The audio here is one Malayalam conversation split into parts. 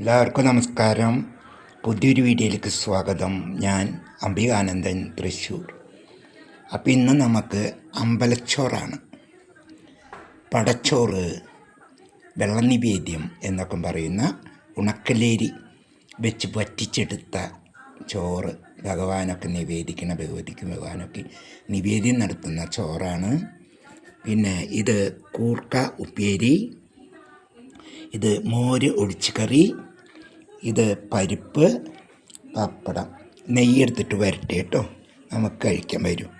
എല്ലാവർക്കും നമസ്കാരം. പുതിയൊരു വീഡിയോയിലേക്ക് സ്വാഗതം. ഞാൻ അംബികാനന്ദൻ തൃശ്ശൂർ. അപ്പോൾ ഇന്ന് നമുക്ക് അമ്പലച്ചോറാണ്. പടച്ചോറ് വെള്ളനിവേദ്യം എന്നൊക്കെ പറയുന്ന ഉണക്കലേരി വെച്ച് വറ്റിച്ചെടുത്ത ചോറ് ഭഗവാനൊക്കെ നിവേദിക്കണം ഭഗവതിക്കും ഭഗവാനൊക്കെ നിവേദ്യം നടത്തുന്ന ചോറാണ്. പിന്നെ ഇത് കൂർക്ക ഉപ്പേരി ഇത് മോര് ഒഴിച്ച് കറി ഇത് പരിപ്പ് പപ്പടം. നെയ്യെടുത്തിട്ട് വരട്ടെ കേട്ടോ. നമുക്ക് കഴിക്കാൻ വരും.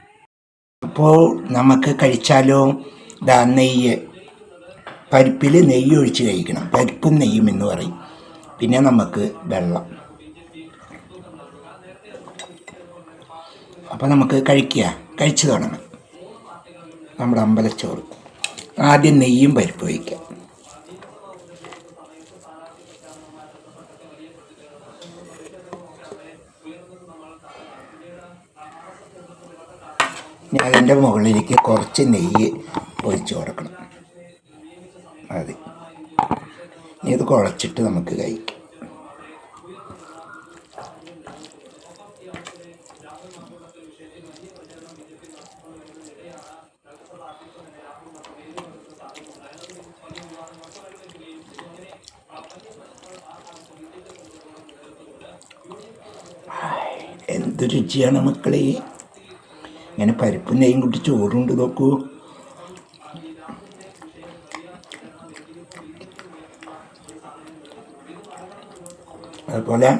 അപ്പോൾ നമുക്ക് കഴിച്ചാലോ? ദാ നെയ്യ്. പരിപ്പിൽ നെയ്യ് ഒഴിച്ച് കഴിക്കണം. പരിപ്പും നെയ്യും എന്ന് പറയും. പിന്നെ നമുക്ക് വെള്ളം. അപ്പോൾ നമുക്ക് കഴിക്കുക. കഴിച്ചു തുടങ്ങാം നമ്മുടെ അമ്പലച്ചോറ്. ആദ്യം നെയ്യും പരിപ്പ് വയ്ക്കാം അതിന്റെ മുകളിലേക്ക് കുറച്ച് നെയ്യ് ഒഴിച്ച് കൊടുക്കണം. അതെ. ഇനി ഇത് കുഴച്ചിട്ട് നമുക്ക് കഴിക്കാം. എന്ത് രുചിയാണ് മക്കളെ? ഇങ്ങനെ പരിപ്പും നെയ്യും കൂട്ടി ചോറുണ്ട് നോക്കൂ അതുപോലെ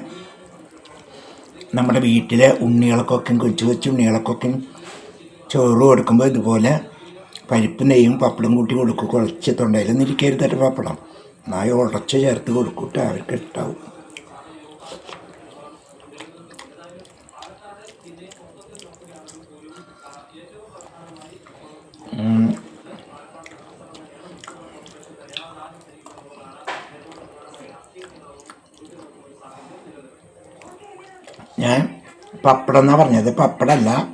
നമ്മുടെ വീട്ടിലെ ഉണ്ണികൾക്കൊക്കെ കൊച്ചു കൊച്ചു ഉണ്ണികൾക്കൊക്കെ ചോറ് കൊടുക്കുമ്പോൾ ഇതുപോലെ പരിപ്പ് നെയ്യും പപ്പടം കൂട്ടി കൊടുക്കും. കുഴച്ച് തൊണ്ടയിലൊന്നും ഇരിക്കരുതട്ട് പപ്പടം? നായ ഉടച്ച് ചേർത്ത് കൊടുക്കൂട്ടെ അവർക്ക് ഇഷ്ടാവും ഞാൻ പപ്പടം എന്നാണ് പറഞ്ഞത്? പപ്പടമല്ല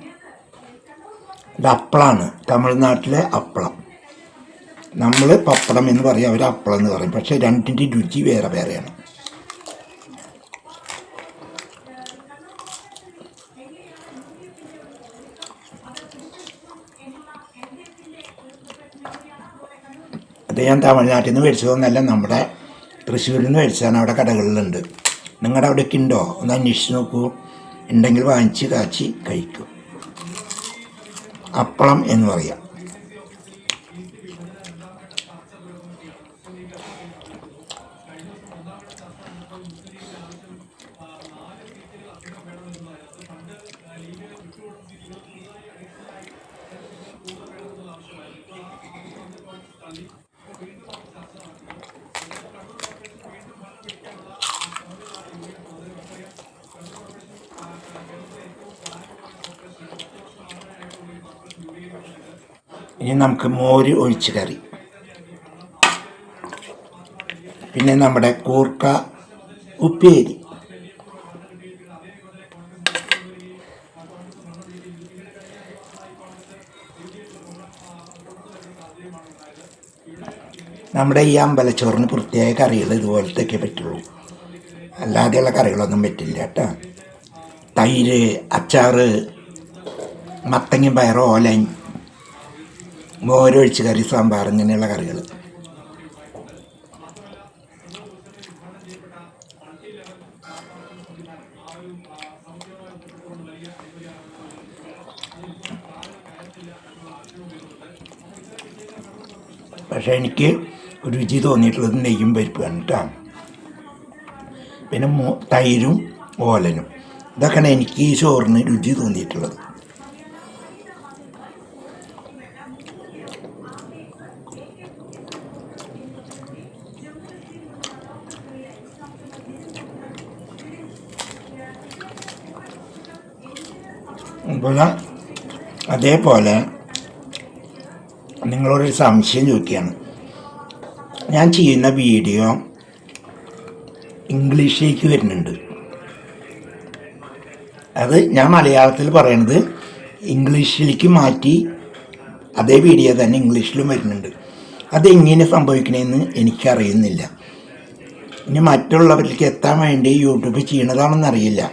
ഇത് അപ്പളാണ് തമിഴ്നാട്ടിലെ അപ്പളം. നമ്മൾ പപ്പടം എന്ന് പറയും അവർ അപ്പളം എന്ന് പറയും. പക്ഷേ രണ്ടിന്റെ രുചി വേറെ വേറെയാണ്. അത് ഞാൻ തമിഴ്നാട്ടിൽ നിന്ന് മേടിച്ചതൊന്നല്ല നമ്മുടെ തൃശ്ശൂരിൽ നിന്ന് മേടിച്ചതാണ്. അവിടെ കടകളിലുണ്ട്. നിങ്ങളുടെ അവിടെയൊക്കെ ഉണ്ടോ? ഒന്ന് അന്വേഷിച്ച് നോക്കൂ. ഉണ്ടെങ്കിൽ വാങ്ങിച്ച് കാച്ചി കഴിക്കും. അപ്പളം എന്ന് പറയാം. ഇനി നമുക്ക് മോര് ഒഴിച്ച് കറി. പിന്നെ നമ്മുടെ കൂർക്ക ഉപ്പേരി. നമ്മുടെ ഈ അമ്പലച്ചോറിന് പ്രത്യേക കറികൾ ഇതുപോലത്തെയൊക്കെ പറ്റുള്ളൂ. അല്ലാതെയുള്ള കറികളൊന്നും പറ്റില്ല കേട്ടോ. തൈര് അച്ചാറ് മത്തങ്ങ പയറോ ഓലൻ മോരൊഴിച്ച് കറി സാമ്പാർ ഇങ്ങനെയുള്ള കറികൾ പക്ഷേ എനിക്ക് രുചി തോന്നിയിട്ടുള്ളത് നെയ്യും പരിപ്പാണ് കേട്ടോ. പിന്നെ തൈരും ഓലനും. ഇതൊക്കെയാണ് എനിക്ക് ഈ ചോറിന് രുചി തോന്നിയിട്ടുള്ളത്. അതുപോലെ അതേപോലെ നിങ്ങളോടൊരു സംശയം ചോദിക്കുകയാണ്. ഞാൻ ചെയ്യുന്ന വീഡിയോ ഇംഗ്ലീഷിലേക്ക് വരുന്നുണ്ട്. അത് ഞാൻ മലയാളത്തിൽ പറയണത് ഇംഗ്ലീഷിലേക്ക് മാറ്റി അതേ വീഡിയോ തന്നെ ഇംഗ്ലീഷിലും വരുന്നുണ്ട്. അതെങ്ങനെ സംഭവിക്കണമെന്ന് എനിക്കറിയുന്നില്ല. ഇനി മറ്റുള്ളവരിലേക്ക് എത്താൻ വേണ്ടി യൂട്യൂബ് ചെയ്യണതാണെന്നറിയില്ല.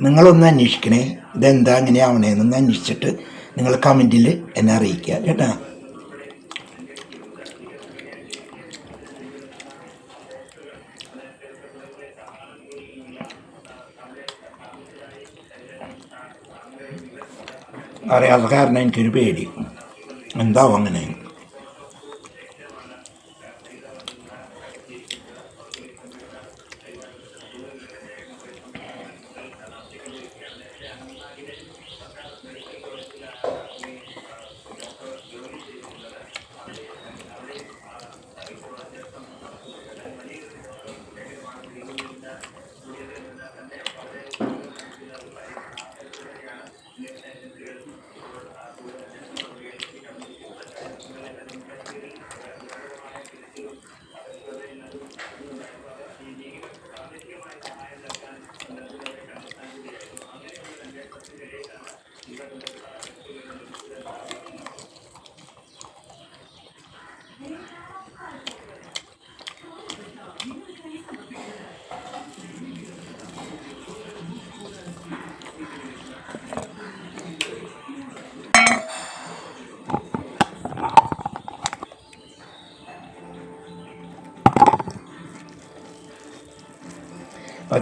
നിങ്ങളൊന്ന് അന്വേഷിക്കണേ. ഇതെന്താ അങ്ങനെ ആവണേന്നൊന്ന് അന്വേഷിച്ചിട്ട് നിങ്ങൾ കമന്റിൽ എന്നെ അറിയിക്കുക കേട്ടോ. അറിയാത്ത കാരണം എനിക്കൊരു പേടി. എന്താവും അങ്ങനെ?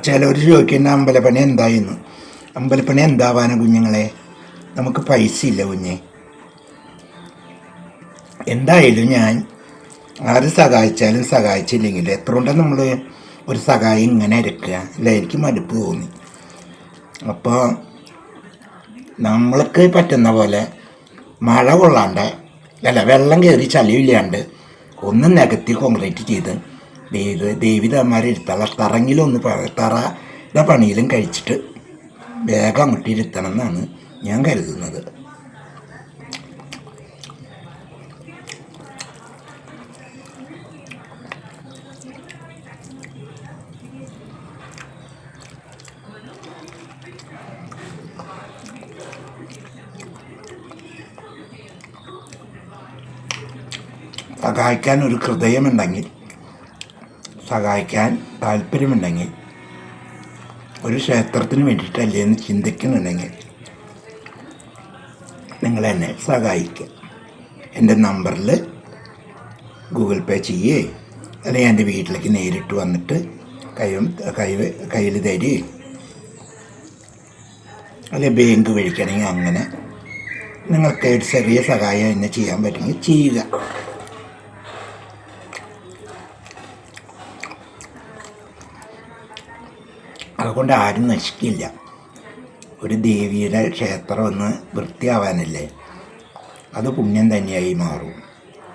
ചിലവർ ചോദിക്കുന്ന അമ്പലപ്പണി എന്തായിരുന്നു അമ്പലപ്പണി എന്താവാനാ കുഞ്ഞുങ്ങളെ? നമുക്ക് പൈസ ഇല്ല കുഞ്ഞെ. എന്തായാലും ഞാൻ ആര് സഹായിച്ചാലും സഹായിച്ചില്ലെങ്കിൽ എത്ര കൊണ്ടാണ് നമ്മൾ ഒരു സഹായം ഇങ്ങനെ ഇരക്കുക അല്ല? എനിക്ക് മടുപ്പ് തോന്നി. അപ്പോൾ നമ്മൾക്ക് പറ്റുന്ന പോലെ മഴ കൊള്ളാണ്ട് അല്ല വെള്ളം കയറി ചളിയില്ലാണ്ട് ഒന്ന് നികത്തി കോൺക്രീറ്റ് ചെയ്ത് ദേവി ദേവിതന്മാരെ ഇരുത്തള തറങ്ങിലൊന്ന് തറ തറയുടെ പണിയിലും കഴിച്ചിട്ട് വേഗം അങ്ങോട്ട് ഇരുത്തണം എന്നാണ് ഞാൻ കരുതുന്നത്. സഹായിക്കാൻ ഒരു ഹൃദയമുണ്ടെങ്കിൽ സഹായിക്കാൻ താല്പര്യമുണ്ടെങ്കിൽ ഒരു ക്ഷേത്രത്തിന് വേണ്ടിയിട്ടല്ലേ എന്ന് ചിന്തിക്കുന്നുണ്ടെങ്കിൽ നിങ്ങൾ എന്നെ സഹായിക്കുക. എന്റെ നമ്പറിൽ ഗൂഗിൾ പേ ചെയ്യേ. അല്ലെങ്കിൽ എന്റെ വീട്ടിലേക്ക് നേരിട്ട് വന്നിട്ട് കൈയും കൈ കയ്യിൽ തരി. അല്ലെങ്കിൽ ബാങ്ക് വഴിക്കണമെങ്കിൽ അങ്ങനെ നിങ്ങൾക്ക് ചെറിയ സഹായം എന്നെ ചെയ്യാൻ പറ്റുമെങ്കിൽ ചെയ്യുക. അതുകൊണ്ട് ആരും നശിക്കില്ല. ഒരു ദേവിയുടെ ക്ഷേത്രം ഒന്ന് വൃത്തിയാവാനല്ലേ? അത് പുണ്യം തന്നെയായി മാറും.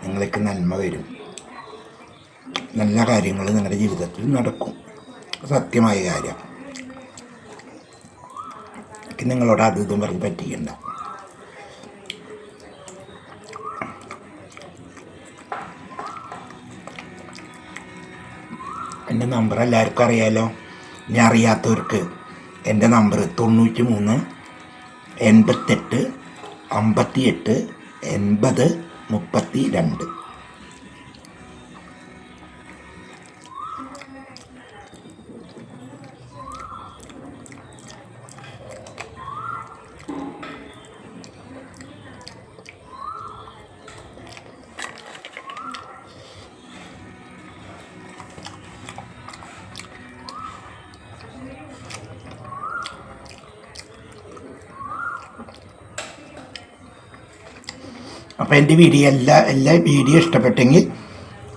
നിങ്ങൾക്ക് നന്മ വരും. നല്ല കാര്യങ്ങൾ നിങ്ങളുടെ ജീവിതത്തിൽ നടക്കും. സത്യമായ കാര്യം. നിങ്ങളോട് അത് ഇതും പറഞ്ഞ് പറ്റിക്കണ്ട. എന്റെ നമ്പർ എല്ലാവർക്കും അറിയാലോ? ഇനി അറിയാത്തവർക്ക് എന്റെ നമ്പർ തൊണ്ണൂറ്റി മൂന്ന് എൺപത്തെട്ട് അമ്പത്തി എട്ട് എൺപത് മുപ്പത്തി രണ്ട് അപ്പോൾ എന്റെ വീഡിയോ എല്ലാ എല്ലാ വീഡിയോ ഇഷ്ടപ്പെട്ടെങ്കിൽ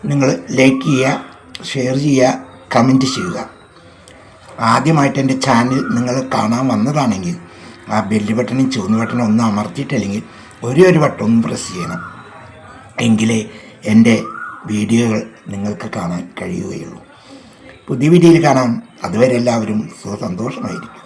നിങ്ങൾ ലൈക്ക് ചെയ്യുക ഷെയർ ചെയ്യുക കമന്റ് ചെയ്യുക. ആദ്യമായിട്ട് എന്റെ ചാനൽ നിങ്ങൾ കാണാൻ വന്നതാണെങ്കിൽ ആ ബെല്ല് ബട്ടണും ചുവന്ന ബട്ടണും ഒന്ന് അമർത്തിയിട്ടില്ലെങ്കിൽ ഒരേ ഒരു വട്ടം ഒന്ന് പ്രസ് ചെയ്യണം. എങ്കിലേ എന്റെ വീഡിയോകൾ നിങ്ങൾക്ക് കാണാൻ കഴിയുകയുള്ളൂ. പുതിയ വീഡിയോയിൽ കാണാം. അതുവരെ എല്ലാവരും സുഖ സന്തോഷമായിരിക്കും.